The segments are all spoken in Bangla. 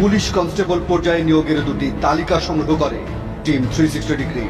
পুলিশ কনস্টেবল পর্যায়ে নিয়োগের দুটি তালিকা সংগ্রহ করে টিম থ্রি সিক্সটি ডিগ্রি।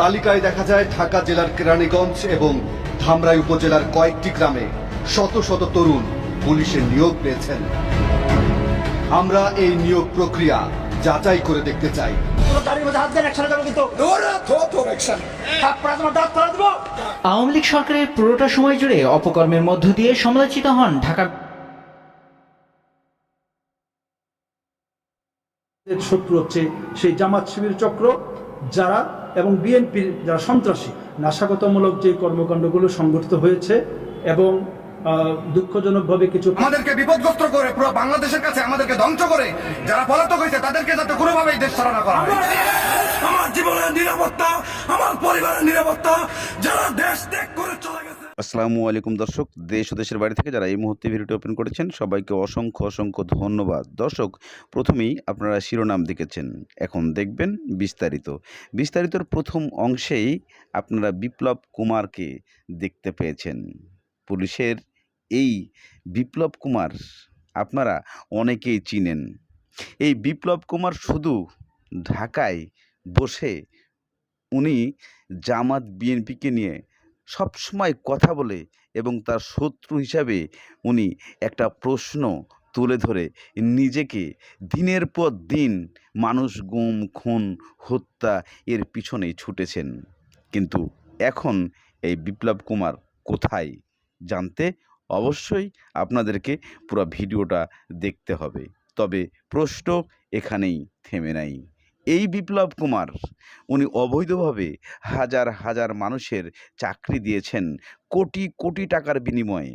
তালিকায় দেখা যায় ঢাকা জেলার কেরানীগঞ্জ এবং ধামরাই উপজেলার কয়েকটি গ্রামে শত শত তরুণ পুলিশের নিয়োগ পেয়েছেন। আমরা এই নিয়োগ প্রক্রিয়া যাচাই করে দেখতে চাই। আওয়ামী লীগ সরকারের পুরোটা সময় জুড়ে অপকর্মের মধ্য দিয়ে সমালোচিত হন ঢাকা শত্রু হচ্ছে সেই জামাত শিবির চক্র যারা এবং বিএনপির যারা সন্ত্রাসী নাশাগতমূলক যে কর্মকাণ্ডগুলো সংগঠিত হয়েছে এবং দুঃখজনকভাবে কিছু আমাদেরকে বিপদগ্রস্ত করে পুরো বাংলাদেশের কাছে আমাদেরকে ধ্বংস করে যারা পলাতক হয়েছে তাদেরকে যাতে কোনোভাবেই দেশ ছাড়া না করা হয়। আমার জীবনের নিরাপত্তা আমার পরিবারের নিরাপত্তা যারা দেশ আসসালামু আলাইকুম দর্শক, দেশ ও দেশের বাড়ি থেকে যারা এই মুহূর্তে ভিডিওটি ওপেন করেছেন, সবাইকে অসংখ্য অসংখ্য ধন্যবাদ। দর্শক, প্রথমেই আপনারা শিরোনাম দেখেছেন, এখন দেখবেন বিস্তারিত। বিস্তারিতর প্রথম অংশেই আপনারা বিপ্লব কুমারকে দেখতে পেয়েছেন। পুলিশের এই বিপ্লব কুমার আপনারা অনেকেই চিনেন। এই বিপ্লব কুমার শুধু ঢাকায় বসে উনি জামাত বিএনপিকে নিয়ে সবসময় কথা বলে এবং তার শত্রু হিসাবে উনি একটা প্রশ্ন তুলে ধরে নিজেকে দিনের পর দিন মানুষ গুম, খুন, হত্যা এর পিছনেই ছুটেছেন। কিন্তু এখন এই বিপ্লব কুমার কোথায় জানতে অবশ্যই আপনাদেরকে পুরো ভিডিওটা দেখতে হবে। তবে প্রশ্ন এখানেই থেমে নাই। এই বিপ্লব কুমার, উনি অবৈধভাবে হাজার হাজার মানুষের চাকরি দিয়েছেন কোটি কোটি টাকার বিনিময়ে।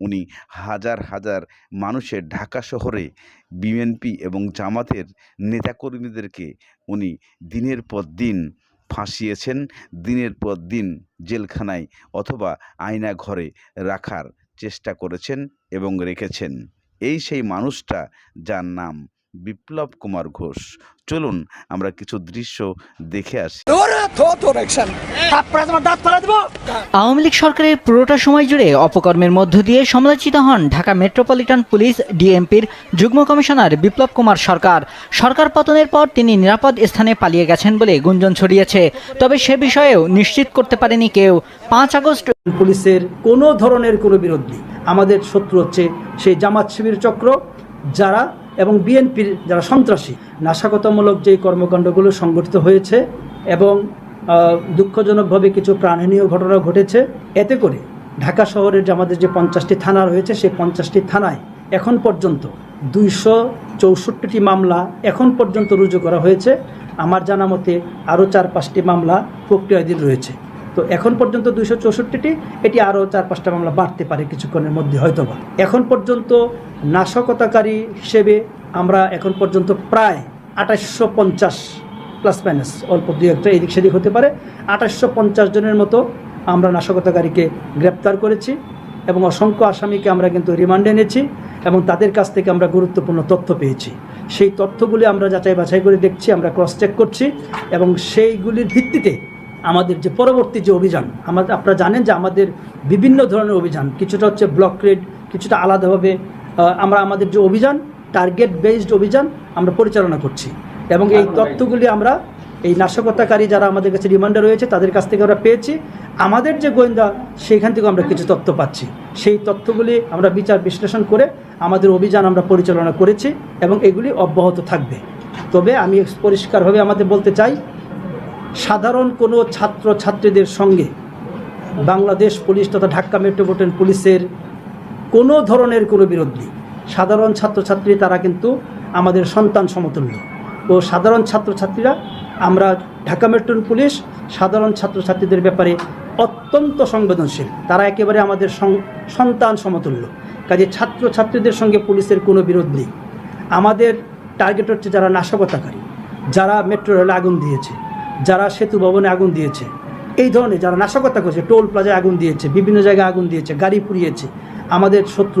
উনি হাজার হাজার মানুষের ঢাকা শহরে বিএনপি এবং জামাতের নেতাকর্মীদেরকে উনি দিনের পর দিন ফাঁসিয়েছেন, দিনের পর দিন জেলখানায় অথবা আয়না ঘরে রাখার চেষ্টা করেছেন এবং রেখেছেন। এই সেই মানুষটা যার নাম বিপ্লব কুমার ঘোষ। চলুন আমরা কিছু দৃশ্য দেখে আসি। আওয়ামী লীগ সরকারের পুরোটা সময় জুড়ে অপকর্মের মধ্য দিয়ে সমালোচিত হন ঢাকা মেট্রোপলিটন পুলিশ ডিএমপির যুগ্ম কমিশনার বিপ্লব কুমার সরকার। সরকার পতনের পর তিনি নিরাপদ স্থানে পালিয়ে গেছেন বলে গুঞ্জন ছড়িয়েছে। তবে সে বিষয়েও নিশ্চিত করতে পারেনি কেউ। পাঁচ আগস্ট পুলিশের কোনো ধরনের কোনো বিরোধ নেই। আমাদের শত্রু হচ্ছে সেই জামাত শিবির চক্র যারা এবং বিএনপির যারা সন্ত্রাসী নাশাগতমূলক যে কর্মকাণ্ডগুলো সংগঠিত হয়েছে এবং দুঃখজনকভাবে কিছু প্রাণহানীয় ঘটনা ঘটেছে, এতে করে ঢাকা শহরের যে আমাদের যে পঞ্চাশটি থানা রয়েছে, সেই পঞ্চাশটি থানায় এখন পর্যন্ত দুইশো চৌষট্টিটি মামলা এখন পর্যন্ত রুজু করা হয়েছে। আমার জানা মতে আরও চার পাঁচটি মামলা প্রক্রিয়াধীন রয়েছে। তো এখন পর্যন্ত দুইশো চৌষট্টিটি, এটি আরও চার পাঁচটা মামলা বাড়তে পারে কিছুক্ষণের মধ্যে হয়তো বা এখন পর্যন্ত নাশকতাকারী হিসেবে আমরা এখন পর্যন্ত প্রায় আঠাশশো পঞ্চাশ প্লাস মাইনাস অল্প দুই একটা এদিক সেদিক হতে পারে। আঠাশশো পঞ্চাশ জনের মতো আমরা নাশকতাকারীকে গ্রেপ্তার করেছি এবং অসংখ্য আসামিকে আমরা কিন্তু রিমান্ডে এনেছি এবং তাদের কাছ থেকে আমরা গুরুত্বপূর্ণ তথ্য পেয়েছি। সেই তথ্যগুলি আমরা যাচাই বাছাই করে দেখছি, আমরা ক্রস চেক করছি এবং সেইগুলির ভিত্তিতে আমাদের যে পরবর্তী যে অভিযান আমাদের আপনারা জানেন যে আমাদের বিভিন্ন ধরনের অভিযান কিছুটা হচ্ছে ব্লক রেড কিছুটা আলাদাভাবে আমরা আমাদের যে অভিযান টার্গেট বেসড অভিযান আমরা পরিচালনা করছি। এবং এই তথ্যগুলি আমরা এই নাশকতাকারী যারা আমাদের কাছে রিমান্ডে রয়েছে তাদের কাছ থেকে আমরা পেয়েছি। আমাদের যে গোয়েন্দা সেইখান থেকে আমরা কিছু তথ্য পাচ্ছি। সেই তথ্যগুলি আমরা বিচার বিশ্লেষণ করে আমাদের অভিযান আমরা পরিচালনা করেছি এবং এগুলি অব্যাহত থাকবে। তবে আমি পরিষ্কারভাবে আমাদের বলতে চাই সাধারণ কোনো ছাত্র ছাত্রীদের সঙ্গে বাংলাদেশ পুলিশ তথা ঢাকা মেট্রোপলিটন পুলিশের কোনো ধরনের কোনো বিরোধ নেই। সাধারণ ছাত্রছাত্রী তারা কিন্তু আমাদের সন্তান সমতুল্য। ও সাধারণ ছাত্রছাত্রীরা আমরা ঢাকা মেট্রোপলিটন পুলিশ সাধারণ ছাত্রছাত্রীদের ব্যাপারে অত্যন্ত সংবেদনশীল। তারা একেবারে আমাদের সন্তান সমতুল্য। কাজে ছাত্রছাত্রীদের সঙ্গে পুলিশের কোনো বিরোধ নেই। আমাদের টার্গেট হচ্ছে যারা নাশকতাকারী, যারা মেট্রো রেলে আগুন দিয়েছে। যারা সেতু ভবনে আগুন দিয়েছে। এই ধরনের যারা নাশকতা করেছে, টোল প্লাজায় আগুন দিয়েছে, বিভিন্ন জায়গায় আগুন দিয়েছে, গাড়ি পুড়িয়েছে, আমাদের শত্রু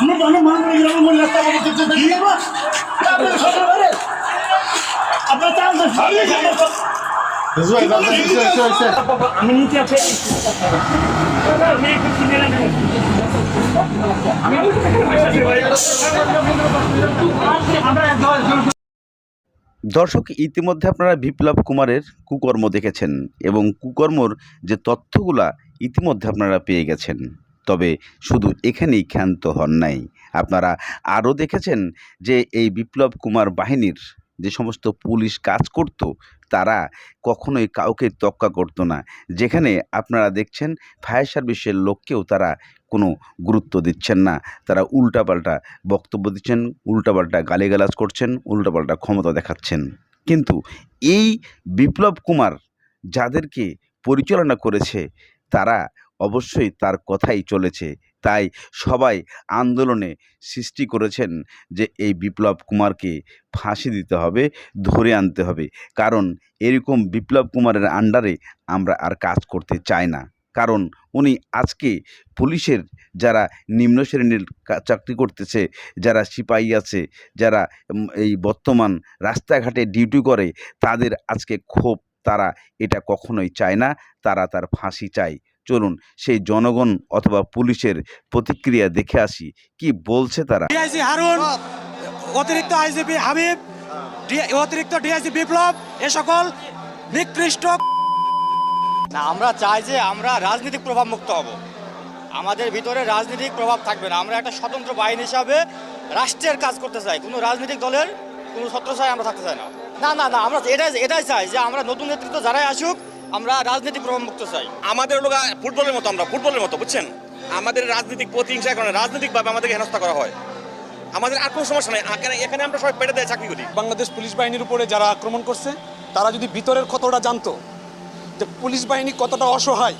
আমরা তো অনেক মানুষ গ্রামের মধ্যে রাস্তা করতে চেষ্টা করি আপনার সরকার আপনার চান্স আমি নিচে আছে। দর্শক ইতিমধ্যে আপনারা বিপ্লব কুমারের কুকর্ম দেখেছেন এবং কুকর্মর যে তথ্যগুলা ইতিমধ্যে আপনারা পেয়ে গেছেন। তবে শুধু এখানেই ক্ষান্ত হন নাই। আপনারা আরও দেখেছেন যে এই বিপ্লব কুমার বাহিনীর যে সমস্ত পুলিশ কাজ করত তারা কখনোই কাউকে তক্কা করতো না। যেখানে আপনারা দেখছেন ফায়ার সার্ভিসের লোককেও তারা কোনো গুরুত্ব দিচ্ছেন না। তারা উল্টাপাল্টা বক্তব্য দিচ্ছেন, উল্টাপাল্টা গালিগালাজ করছেন, উল্টাপাল্টা ক্ষমতা দেখাচ্ছেন। কিন্তু এই বিপ্লব কুমার যাদেরকে পরিচালনা করেছে, তারা অবশ্যই তার কথাই চলেছে। তাই সবাই আন্দোলনে সৃষ্টি করেছেন যে এই বিপ্লব কুমারকে ফাঁসি দিতে হবে, ধরে আনতে হবে। কারণ এরকম বিপ্লব কুমারের আন্ডারে আমরা আর কাজ করতে চাই না। কারণ উনি আজকে পুলিশের যারা নিম্ন শ্রেণির চাকরি করতেছে, যারা সিপাহী আছে, যারা এই বর্তমান রাস্তাঘাটে ডিউটি করে, তাদের আজকে ক্ষোভ, তারা এটা কখনোই চায় না, তারা তার ফাঁসি চায়। চলুন সেই জনগণ অথবা পুলিশের প্রতিক্রিয়া দেখে আসি। কি বলছে তারা? ডিআইজি হারুন অতিরিক্ত আইজিপি হাবিব ডি- অতিরিক্ত ডিআইজি বিপ্লব এ সকল নিকৃষ্ট না আমরা চাই যে আমরা রাজনৈতিক প্রভাব মুক্ত হব। আমাদের ভিতরে রাজনৈতিক প্রভাব থাকবে না। আমরা একটা স্বতন্ত্র বাহিনী হিসাবে রাষ্ট্রের কাজ করতে চাই। কোনো রাজনৈতিক দলের কোনো ছত্রছায় আমরা থাকতে চাই না। না না না আমরা এটাই এটাই চাই যে আমরা নতুন নেতৃত্ব যারাই আসুক আমরা রাজনৈতিক প্রভাব মুক্ত চাই। আমাদের লোক ফুটবলের মতো আমরা ফুটবলের মতো বুঝছেন? আমাদের রাজনৈতিক প্রতিহিংসার কারণে রাজনৈতিকভাবে আমাদেরকে হেনস্থা করা হয়। আমাদের আর কোনো সমস্যা নেই। এখানে এখানে আমরা সবাই পেটে দেয় চাকরি করি বাংলাদেশ পুলিশ বাহিনীর উপরে যারা আক্রমণ করছে তারা যদি ভিতরের ক্ষতটা জানতো যে পুলিশ বাহিনী কতটা অসহায়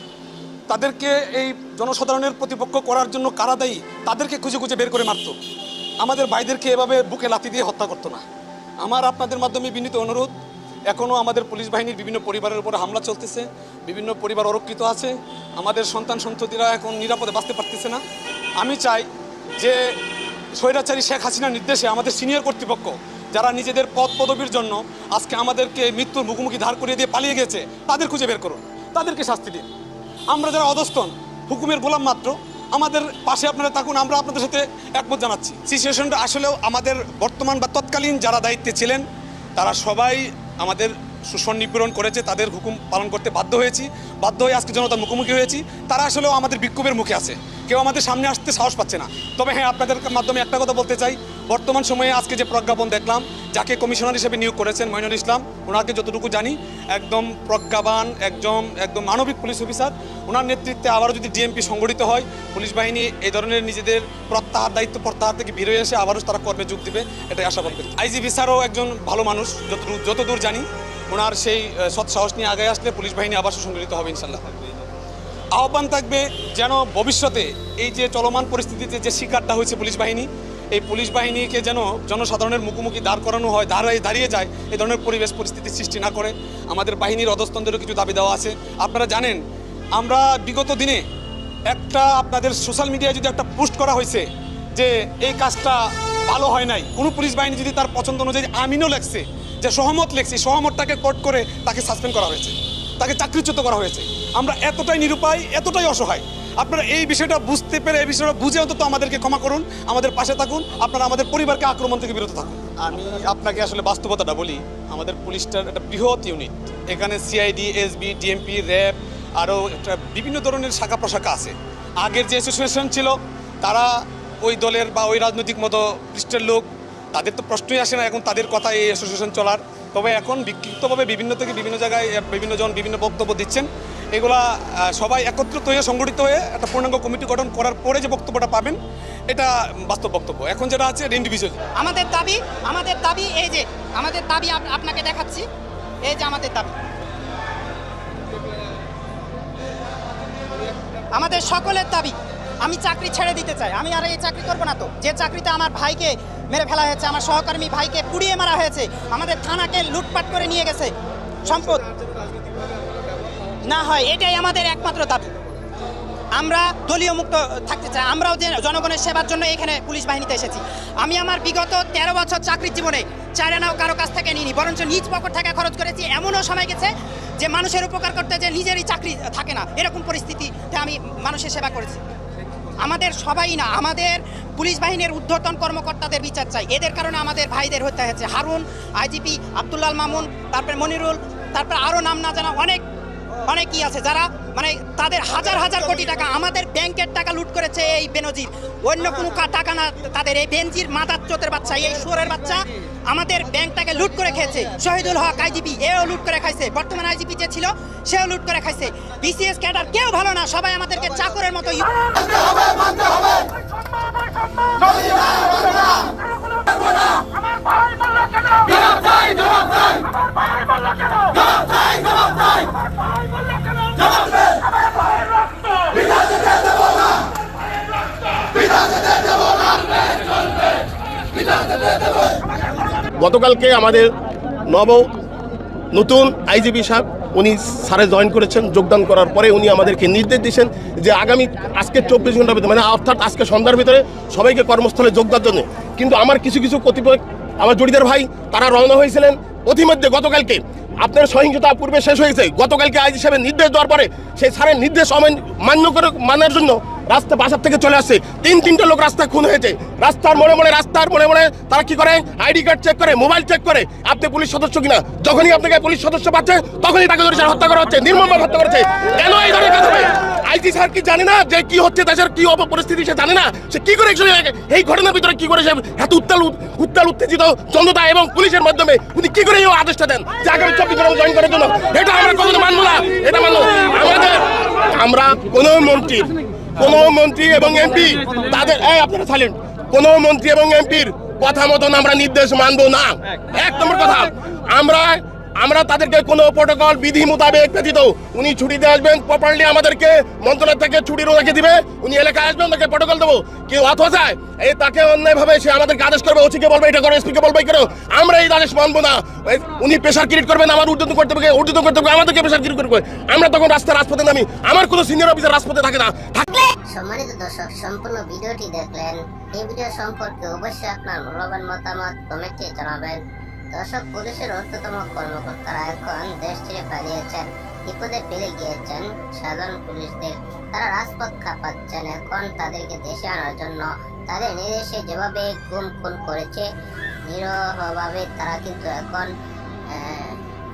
তাদেরকে এই জনসাধারণের প্রতিপক্ষ করার জন্য কারা দায়ী তাদেরকে খুঁজে খুঁজে বের করে মারতো। আমাদের ভাইদেরকে এভাবে বুকে লাথি দিয়ে হত্যা করতো না। আমার আপনাদের মাধ্যমে বিনীত অনুরোধ এখনও আমাদের পুলিশ বাহিনীর বিভিন্ন পরিবারের উপর হামলা চলতেছে, বিভিন্ন পরিবার অরক্ষিত আছে, আমাদের সন্তান সন্ততিরা এখন নিরাপদে বাঁচতে পারতেছে না। আমি চাই যে স্বৈরাচারী শেখ হাসিনার নির্দেশে আমাদের সিনিয়র কর্তৃপক্ষ, যারা নিজেদের পদ পদবীর জন্য আজকে আমাদেরকে মৃত্যুর মুখোমুখি ধার করিয়ে দিয়ে পালিয়ে গেছে, তাদের খুঁজে বের করুন, তাদেরকে শাস্তি দিন। আমরা যারা অধস্তন, হুকুমের গোলাম মাত্র, আমাদের পাশে আপনারা থাকুন, আমরা আপনাদের সাথে একমত জানাচ্ছি। সিচুয়েশনটা আসলেও আমাদের বর্তমান বা তৎকালীন যারা দায়িত্বে ছিলেন, তারা সবাই আমাদের শোষণ নিপীড়ন করেছে, তাদের হুকুম পালন করতে বাধ্য হয়েছি। বাধ্য হয়ে আজকে জনতার মুখোমুখি হয়েছি। তারা আসলেও আমাদের বিক্ষোভের মুখে আছে। কেউ আমাদের সামনে আসতে সাহস পাচ্ছে না। তবে হ্যাঁ আপনাদের মাধ্যমে একটা কথা বলতে চাই। বর্তমান সময়ে আজকে যে প্রজ্ঞাপন দেখলাম যাকে কমিশনার হিসেবে নিয়োগ করেছেন মইনুল ইসলাম ওনাকে যতটুকু জানি একদম প্রজ্ঞাবান একদম একদম মানবিক পুলিশ অফিসার। ওনার নেতৃত্বে আবারও যদি ডিএমপি সংগঠিত হয় পুলিশ বাহিনী এই ধরনের নিজেদের প্রত্যাহার দায়িত্ব প্রত্যাহার থেকে বের হয়ে এসে আবারও তারা কর্মে যোগ দিবে এটাই আশা করি আইজিবি স্যারও একজন ভালো মানুষ যতদূর যতদূর জানি ওনার সেই আহ, সৎ সাহস নিয়ে আগে আসলে পুলিশ বাহিনী আবার সুসংগঠিত হবে ইনশাল্লাহ আহ্বান থাকবে যেন ভবিষ্যতে এই যে চলমান পরিস্থিতিতে যে শিকারটা হয়েছে পুলিশ বাহিনী, এই পুলিশ বাহিনীকে যেন জনসাধারণের মুখোমুখি দাঁড় করানো হয় দাঁড়ায় দাঁড়িয়ে যায় এই ধরনের পরিবেশ পরিস্থিতি সৃষ্টি না করে। আমাদের বাহিনীর অধস্তনদেরও কিছু দাবি দেওয়া আছে। আপনারা জানেন, আমরা বিগত দিনে একটা আপনাদের সোশ্যাল মিডিয়ায় যদি একটা পোস্ট করা হয়েছে যে এই কাজটা ভালো হয় নাই, কোনো পুলিশ বাহিনী যদি তার পছন্দ অনুযায়ী আমিনও লেখছে, যে সহমত লেখছে সহমতটাকে কোর্ট করে তাকে সাসপেন্ড করা হয়েছে। তাকে চাকরিচ্যুত করা হয়েছে। আমরা এতটাই নিরুপায়, এতটাই অসহায়। আপনারা এই বিষয়টা বুঝতে পেরে, এই বিষয়টা বুঝে অন্তত আমাদেরকে ক্ষমা করুন, আমাদের পাশে থাকুন, আপনারা আমাদের পরিবারকে আক্রমণ থেকে বিরত থাকুন। আমি আপনাকে আসলে বাস্তবতাটা বলি, আমাদের পুলিশটার একটা বৃহৎ ইউনিট এখানে সিআইডি এসবি ডিএমপি র্যাব, আরও একটা বিভিন্ন ধরনের শাখা প্রশাখা আছে। আগের যে অ্যাসোসিয়েশন ছিল, তারা ওই দলের বা ওই রাজনৈতিক মতো পৃষ্ঠের লোক, তাদের তো প্রশ্নই আসে না, এখন তাদের কথা এই অ্যাসোসিয়েশন চলার। তবে এখন বিক্ষিপ্তভাবে বিভিন্ন থেকে বিভিন্ন জায়গায় বিভিন্ন জন বিভিন্ন বক্তব্য দিচ্ছেন। এগুলা সবাই একত্রিত হয়ে, সংগঠিত হয়ে একটা পূর্ণাঙ্গ কমিটি গঠন করার পরে যে বক্তব্যটা পাবেন, এটা বাস্তব বক্তব্য। এখন যেটা আছে ইন্ডিভিজুয়াল আমাদের দাবি আমাদের দাবি এই যে, আমাদের দাবি আপনাকে দেখাচ্ছি। এই যে আমাদের দাবি। আমাদের সকলের দাবি, আমি চাকরি ছেড়ে দিতে চাই। আমি আর এই চাকরি করব না তো। যে চাকরিতে আমার ভাইকে মেরে ফেলা হয়েছে। আমার সহকর্মী ভাইকে পুড়িয়ে মারা হয়েছে। আমাদের থানাকে লুটপাট করে নিয়ে গেছে। সম্পদ না হয়, এটাই আমাদের একমাত্র দাবি। আমরা দলীয় মুক্ত থাকতে চাই। আমরাও যে জনগণের সেবার জন্য এখানে পুলিশ বাহিনীতে এসেছি। আমি আমার বিগত তেরো বছর চাকরির জীবনে চায়নাও কারও কাছ থেকে নিইনি, বরঞ্চ নিজ পকেট টাকা খরচ করেছি। এমনও সময় গেছে যে মানুষের উপকার করতে যে নিজেরই চাকরি থাকে না। এরকম পরিস্থিতিতে আমি মানুষের সেবা করেছি। আমাদের সবাই না, আমাদের পুলিশ বাহিনীর ঊর্ধ্বতন কর্মকর্তাদের বিচার চাই। এদের কারণে আমাদের ভাইদের হত্যা হয়েছে। হারুন, আইজিপি, আব্দুল্লাল মামুন, তারপরে মনিরুল, তারপর আরও নাম না জানা অনেক অনেকই আছে, যারা মানে তাদের হাজার হাজার কোটি টাকা, আমাদের ব্যাংকের টাকা লুট করেছে এই বেনজির। অন্য কোনো টাকা না, তাদের এই বেনজির মাদার চোতের বাচ্চা, এই সোরের বাচ্চা, আমাদের ব্যাংকটাকে লুট করে খেয়েছে। শহীদুল হক আইজিপি, এও লুট করে খাইছে। বর্তমান আইজিপি যে ছিল, সেও লুট করে খাইছে। বিসিএস ক্যাডার কেউ ভালো না, সবাই আমাদেরকে চাকরের মতো গতকালকে আমাদের নব নতুন আইজিপি সাহেব, উনি স্যারে জয়েন করেছেন, যোগদান করার পরে উনি আমাদেরকে নির্দেশ দিয়েছেন যে আগামী আজকে চব্বিশ ঘণ্টার ভিতরে মানে অর্থাৎ আজকে সন্ধ্যার ভিতরে সবাইকে কর্মস্থলে যোগদার জন্য। কিন্তু আমার কিছু কিছু কতিপয়, আমার জড়িদার ভাই, তারা রওনা হয়েছিলেন। অতিমধ্যে গতকালকে আপনার সহিংসতা পূর্বে শেষ হয়েছে। গতকালকে আইজি সাহেবের নির্দেশ দেওয়ার পরে সেই স্যারের নির্দেশ মান্য করে মানার জন্য রাস্তা বাসার থেকে চলে আসছে। তিন, তিনটে লোক রাস্তায় খুন হয়েছে। রাস্তার মনে মনে রাস্তার মনে মনে তারা কি করে? আইডি কার্ড চেক করে, মোবাইল চেক করে। আপনি পুলিশ সদস্য কিনা? যখনই আপনাকে পুলিশ সদস্য পাচ্ছে, তখনই তাকে ধরে হত্যা করা হচ্ছে, নির্মমভাবে হত্যা করেছে কেন এই ধরনের কাজ হবে? আইজি স্যার কি জানে না যে কি হচ্ছে, দেশের কি অপ পরিস্থিতি সে জানে না? সে কি করে এই ঘটনার ভিতরে কি করে সে এত উত্তাল উত্তাল, উত্তেজিত জনতা এবং পুলিশের মাধ্যমে উনি কি করে এই আদেশটা দেন? যে আগামী চব্বিশ ঘণ্টা জয়েন করার জন্য। এটা আমরা কখনো মানবো না, এটা মানবো। আমাদের আমরা কোনো মন্ত্রী, কোন মন্ত্রী এবং এমপি তাদের এই আপনারা সাইলেন্ট কোন মন্ত্রী এবং এমপির কথা মতন আমরা নির্দেশ মানবো না। এক নম্বর কথা, আমরা আমরা তাদেরকে কোনো প্রোটোকল বিধি মোতাবেক ব্যতীত, উনি ছুটিতে আসবেন প্রপারলি আমাদেরকে মন্ত্রণালয় থেকে ছুটির রেখে দিবে। উনি এলাকায় আসবেন তাকে প্রোটোকল দেবো। কেউ অথবা এই তাকে অন্যায়ভাবে সে আমাদেরকে আদেশ করবে, ওসিকে বলবে, এটা করো, এসপিকে বলবে করো। আমরা এই আদেশ মানবো না। উনি প্রেশার ক্রিয়েট করবেন, আমার উর্জন করতে হবে উর্জন করতে হবে আমাদেরকে প্রেশার ক্রিয়েট করবে। আমরা তখন রাস্তা রাজপথে নামি। আমার কোনো সিনিয়র অফিসার রাজপথে থাকে না। সম্মানিত দর্শক, সম্পূর্ণ ভিডিওটি দেখলেন। এই ভিডিও সম্পর্কে অবশ্যই আপনার মূল্যবান মতামত কমেন্টে জানাবেন। দর্শক পুলিশের অন্যতম কর্মকর্তারা এখন দেশ ছেড়ে পালিয়েছেন, বিপদে ফেলে গিয়েছেন সাধারণ পুলিশদের। তারা রাজপথ কাঁপাচ্ছেন, এখন তাদেরকে দেশে আনার জন্য। তাদের নির্দেশে যেভাবে গুম খুন করেছে। নিরহভাবে তারা কিন্তু এখন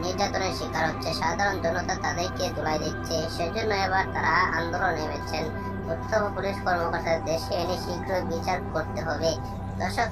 নির্যাতনের শিকার হচ্ছে। সাধারণ জনতা তাদেরকে দোলাই দিচ্ছে। সেজন্য এবার তারা আন্দোলন নেমেছেন। উত্তম পুলিশ কর্মকর্তা দেশে এনে শীঘ্রই বিচার করতে হবে। দর্শক